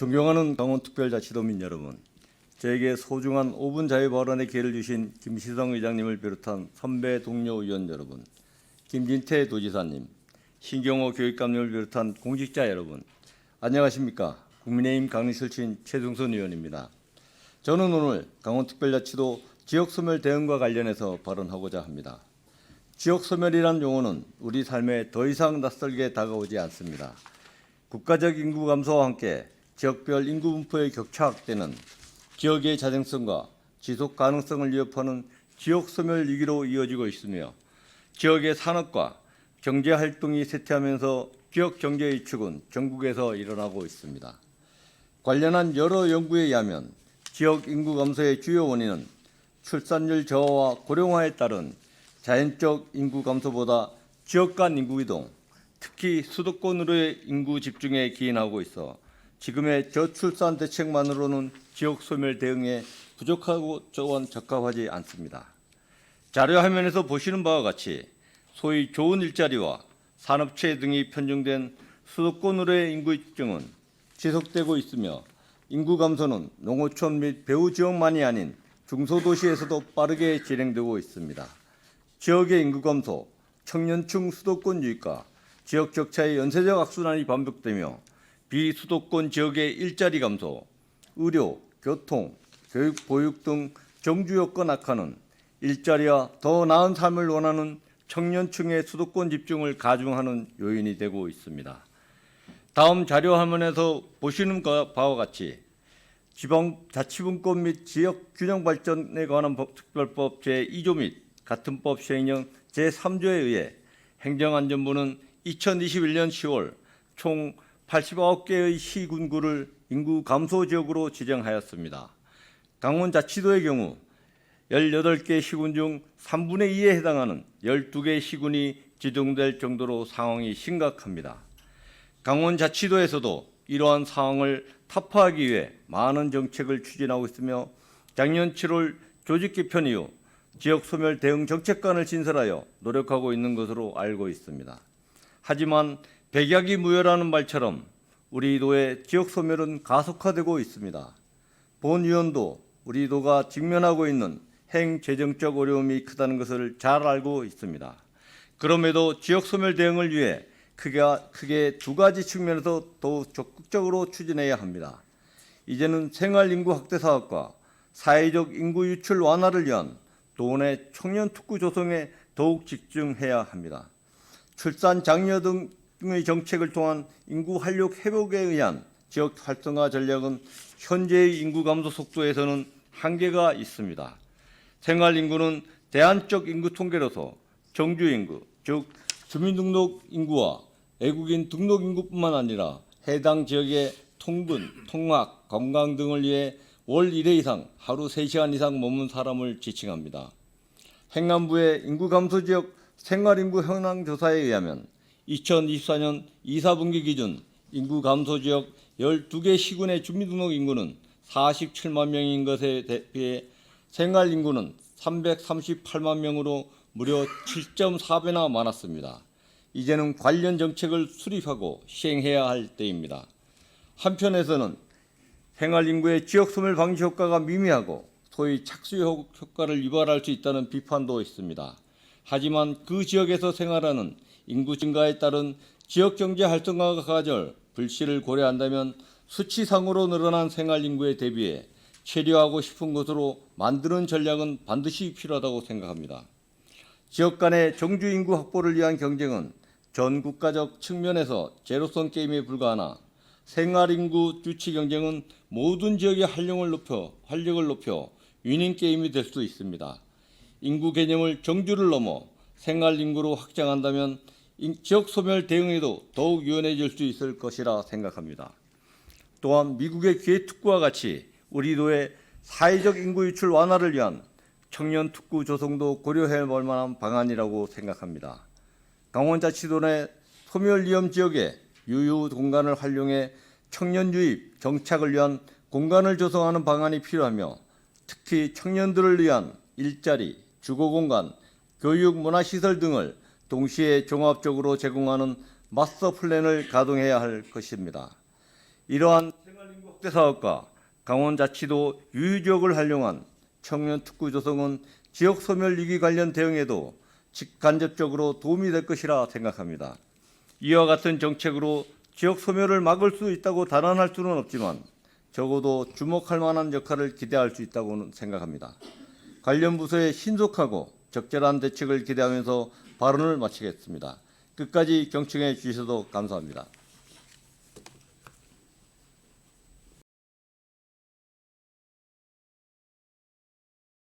존경하는 강원특별자치도민 여러분, 저에게 소중한 5분 자유 발언의 기회를 주신 김시성 의장님을 비롯한 선배 동료 의원 여러분, 김진태 도지사님, 신경호 교육감님을 비롯한 공직자 여러분, 안녕하십니까? 국민의힘 강릉실친 최승선 의원입니다. 저는 오늘 강원특별자치도 지역소멸 대응과 관련해서 발언하고자 합니다. 지역소멸이란 용어는 우리 삶에 더 이상 낯설게 다가오지 않습니다. 국가적 인구 감소와 함께 지역별 인구 분포의 격차 확대는 지역의 자생성과 지속 가능성을 위협하는 지역 소멸 위기로 이어지고 있으며 지역의 산업과 경제 활동이 쇠퇴하면서 지역 경제 위축은 전국에서 일어나고 있습니다. 관련한 여러 연구에 의하면 지역 인구 감소의 주요 원인은 출산율 저하와 고령화에 따른 자연적 인구 감소보다 지역 간 인구 이동, 특히 수도권으로의 인구 집중에 기인하고 있어 지금의 저출산 대책만으로는 지역 소멸 대응에 부족하고 저원 적합하지 않습니다. 자료 화면에서 보시는 바와 같이 소위 좋은 일자리와 산업체 등이 편중된 수도권으로의 인구 집중은 지속되고 있으며 인구 감소는 농어촌 및 배후 지역만이 아닌 중소도시에서도 빠르게 진행되고 있습니다. 지역의 인구 감소, 청년층 수도권 유입과 지역 격차의 연쇄적 악순환이 반복되며 비수도권 지역의 일자리 감소, 의료, 교통, 교육, 보육 등 정주 여건 악화는 일자리와 더 나은 삶을 원하는 청년층의 수도권 집중을 가중하는 요인이 되고 있습니다. 다음 자료 화면에서 보시는 것- 바와 같이 지방 자치분권 및 지역 균형 발전에 관한 법- 특별법 제2조 및 같은 법 시행령 제3조에 의해 행정안전부는 2021년 10월 총 89개의 시군구를 인구 감소 지역으로 지정하였습니다. 강원 자치도의 경우 18개 시군 중 3분의 2에 해당하는 12개 시군이 지정될 정도로 상황이 심각합니다. 강원 자치도에서도 이러한 상황을 타파하기 위해 많은 정책을 추진하고 있으며 작년 7월 조직 개편 이후 지역 소멸 대응 정책관을 신설하여 노력하고 있는 것으로 알고 있습니다. 하지만 백약이 무효라는 말처럼 우리 도의 지역 소멸은 가속화되고 있습니다. 본 의원도 우리 도가 직면하고 있는 행 재정적 어려움이 크다는 것을 잘 알고 있습니다. 그럼에도 지역 소멸 대응을 위해 크게, 크게 두 가지 측면에서 더욱 적극적으로 추진해야 합니다. 이제는 생활 인구 확대 사업과 사회적 인구 유출 완화를 위한 도내 청년 특구 조성에 더욱 집중해야 합니다. 출산 장려 등 의 정책을 통한 인구 활력 회복에 의한 지역 활성화 전략은 현재의 인구 감소 속도에서는 한계가 있습니다. 생활 인구는 대안적 인구 통계로서 정주 인구, 즉 주민등록 인구와 외국인 등록 인구뿐만 아니라 해당 지역의 통근, 통학, 건강 등을 위해 월 1회 이상 하루 3시간 이상 머문 사람을 지칭합니다. 행안부의 인구 감소 지역 생활 인구 현황 조사에 의하면 2024년 2, 4분기 기준 인구 감소 지역 12개 시군의 주민등록 인구는 47만 명인 것에 대비해 생활 인구는 338만 명으로 무려 7.4배나 많았습니다. 이제는 관련 정책을 수립하고 시행해야 할 때입니다. 한편에서는 생활 인구의 지역 소멸 방지 효과가 미미하고 소위 착수 효- 효과를 유발할 수 있다는 비판도 있습니다. 하지만 그 지역에서 생활하는 인구 증가에 따른 지역 경제 활성화가 가절 불씨를 고려한다면 수치상으로 늘어난 생활 인구에 대비해 체류하고 싶은 곳으로 만드는 전략은 반드시 필요하다고 생각합니다. 지역 간의 정주 인구 확보를 위한 경쟁은 전 국가적 측면에서 제로섬 게임에 불과하나 생활 인구 주치 경쟁은 모든 지역의 활력을 높여 활력을 높여 위닝 게임이 될 수 있습니다. 인구 개념을 정주를 넘어 생활 인구로 확장한다면 인- 지역 소멸 대응에도 더욱 유연해질 수 있을 것이라 생각합니다. 또한 미국의 기회 특구와 같이 우리 도의 사회적 인구 유출 완화를 위한 청년 특구 조성도 고려해 볼 만한 방안이라고 생각합니다. 강원자치도 내 소멸 위험 지역의 유휴 공간을 활용해 청년 유입 정착을 위한 공간을 조성하는 방안이 필요하며 특히 청년들을 위한 일자리, 주거 공간, 교육 문화 시설 등을 동시에 종합적으로 제공하는 마스터 플랜을 가동해야 할 것입니다. 이러한 생활인구 확대 사업과 강원자치도 유유지역을 활용한 청년 특구 조성은 지역 소멸 위기 관련 대응에도 직간접적으로 도움이 될 것이라 생각합니다. 이와 같은 정책으로 지역 소멸을 막을 수 있다고 단언할 수는 없지만 적어도 주목할 만한 역할을 기대할 수 있다고 생각합니다. 관련 부서의 신속하고 적절한 대책을 기대하면서 발언을 마치겠습니다. 끝까지 경청해 주셔서 감사합니다.